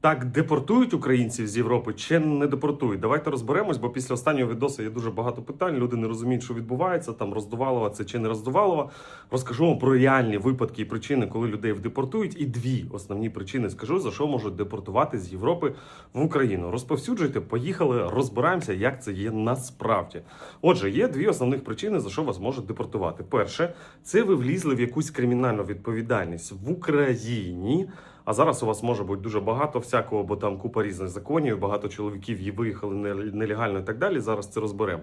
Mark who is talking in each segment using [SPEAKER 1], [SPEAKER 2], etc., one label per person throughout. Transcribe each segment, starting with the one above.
[SPEAKER 1] Так депортують українців з Європи чи не депортують? Давайте розберемось, бо після останнього відосу є дуже багато питань. Люди не розуміють, що відбувається. Там роздувалова це чи не роздувалова. Розкажу вам про реальні випадки і причини, коли людей депортують. І дві основні причини скажу, за що можуть депортувати з Європи в Україну. Розповсюджуйте, поїхали, розбираємося, як це є насправді. Отже, є дві основних причини, за що вас можуть депортувати. Перше, це ви влізли в якусь кримінальну відповідальність в Україні. А зараз у вас може бути дуже багато всякого, бо там купа різних законів, багато чоловіків і виїхали нел- нелегально і так далі. Зараз це розберемо.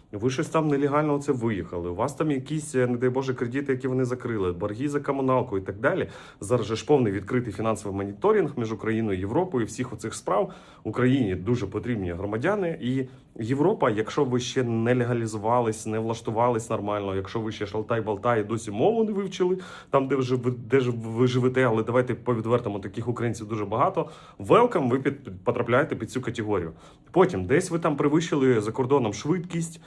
[SPEAKER 1] Ви щось там нелегально це виїхали. У вас там якісь, е, не дай Боже, кредити, які вони закрили, борги за комуналку і так далі. Зараз же ж повний відкритий фінансовий моніторинг між Україною і Європою. Всіх оцих справ Україні дуже потрібні громадяни. І Європа, якщо ви ще не легалізувались, не влаштувались нормально, якщо ви ще шалтай-балтай і досі мову не вивчили, там, де вже де ж ви живете, але давайте по відвертому таких українців дуже багато. Велкам, ви під, потрапляєте під цю категорію. Потім десь ви там перевищили за кордоном швидкість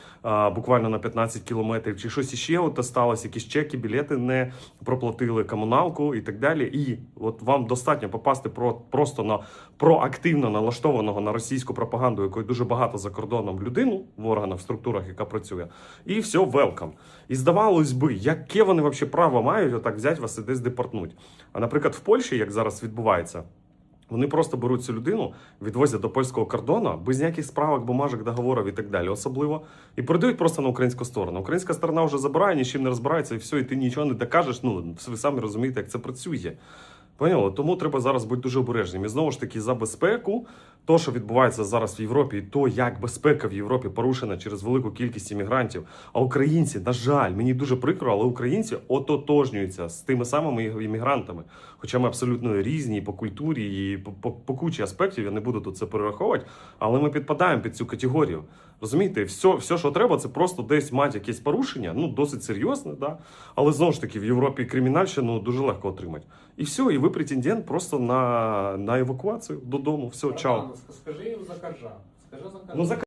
[SPEAKER 1] буквально на 15 кілометрів, чи щось іще от сталося, якісь чеки, білети не проплатили комуналку і так далі. І от вам достатньо попасти про просто на проактивно налаштованого на російську пропаганду, якої дуже багато за кордоном людину в органах, в структурах, яка працює, і все, велкам. І здавалось би, яке вони взагалі право мають отак взяти вас і десь депортнуть. А наприклад, в Польщі, як зараз відбувається. Вони просто беруть цю людину, відвозять до польського кордону без ніяких справок, бумажок, договорів і так далі, особливо, і передають просто на українську сторону. Українська сторона вже забирає, нічим не розбирається, і все, і ти нічого не докажеш. Ну ви самі розумієте, як це працює. Поняли? Тому треба зараз бути дуже обережним. І знову ж таки, за безпеку, то, що відбувається зараз в Європі, і то, як безпека в Європі порушена через велику кількість іммігрантів. А українці, на жаль, мені дуже прикро, але українці ототожнюються з тими самими іммігрантами. Хоча ми абсолютно різні по культурі, і по, по, по кучі аспектів, я не буду тут це перераховувати, але ми підпадаємо під цю категорію. Розумієте, все, все, що треба, це просто десь мати якесь порушення, ну досить серйозне, да? але знову ж таки в Європі кримінальщину дуже легко отримати. І все, і ви претендент просто на, на до дому. Все, чао.
[SPEAKER 2] Скажи за коржа. Скажи за коржа.
[SPEAKER 1] Ну, за